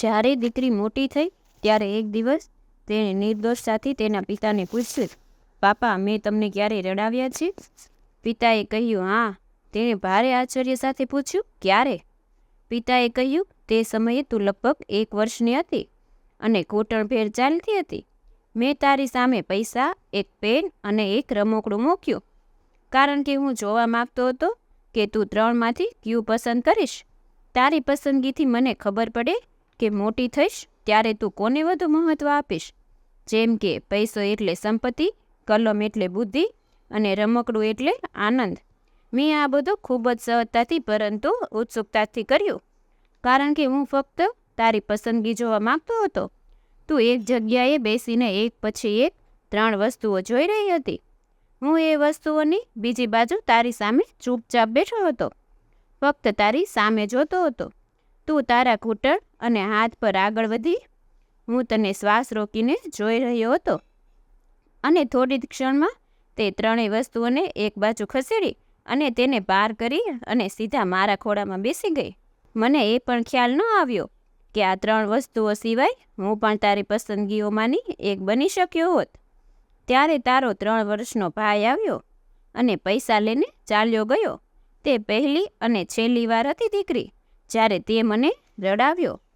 જ્યારે દીકરી મોટી થઈ, ત્યારે એક દિવસ તેણે નિર્દોષતાથી તેના પિતાને પૂછ્યું, પાપા, મેં તમને ક્યારે રડાવ્યા છે? પિતાએ કહ્યું, હા. તેણે ભારે આશ્ચર્ય સાથે પૂછ્યું, ક્યારે? પિતાએ કહ્યું, તે સમયે તું લગભગ એક વર્ષની હતી અને કોટણભેર ચાલતી હતી. મેં તારી સામે પૈસા, એક પેન અને એક રમકડું મૂક્યું. કારણ કે હું જોવા માગતો હતો કે તું ત્રણમાંથી ક્યુ પસંદ કરીશ. તારી પસંદગીથી મને ખબર પડે કે મોટી થઈશ, ત્યારે તું કોને વધુ મહત્ત્વ આપીશ? જેમ કે પૈસો એટલે સંપત્તિ, કલમ એટલે બુદ્ધિ અને રમકડું એટલે આનંદ. મેં આ બધું ખૂબ જ સહજતાથી પરંતુ ઉત્સુકતાથી કર્યું. કારણ કે હું ફક્ત તારી પસંદગી જોવા માંગતો હતો. તું એક જગ્યાએ બેસીને એક પછી એક ત્રણ વસ્તુઓ જોઈ રહી હતી. હું એ વસ્તુઓની બીજી બાજુ તારી સામે ચૂપચાપ બેઠો હતો. ફક્ત તારી સામે જોતો હતો. તું તારા ઘૂંટણ અને હાથ પર આગળ વધી. હું તને શ્વાસ રોકીને જોઈ રહ્યો હતો. અને થોડી જ ક્ષણમાં તે ત્રણેય વસ્તુઓને એક બાજુ ખસેડી અને તેને પાર કરી અને સીધા મારા ખોળામાં બેસી ગઈ. મને એ પણ ખ્યાલ ન આવ્યો કે આ ત્રણ વસ્તુઓ સિવાય હું પણ તારી પસંદગીઓમાંની એક બની શક્યો હોત. ત્યારે તારો ત્રણ વર્ષનો ભાઈ આવ્યો અને પૈસા લઈને ચાલ્યો ગયો. તે પહેલી અને છેલ્લી વાર હતી દીકરી. જ્યારે તે મને રડાવ્યો.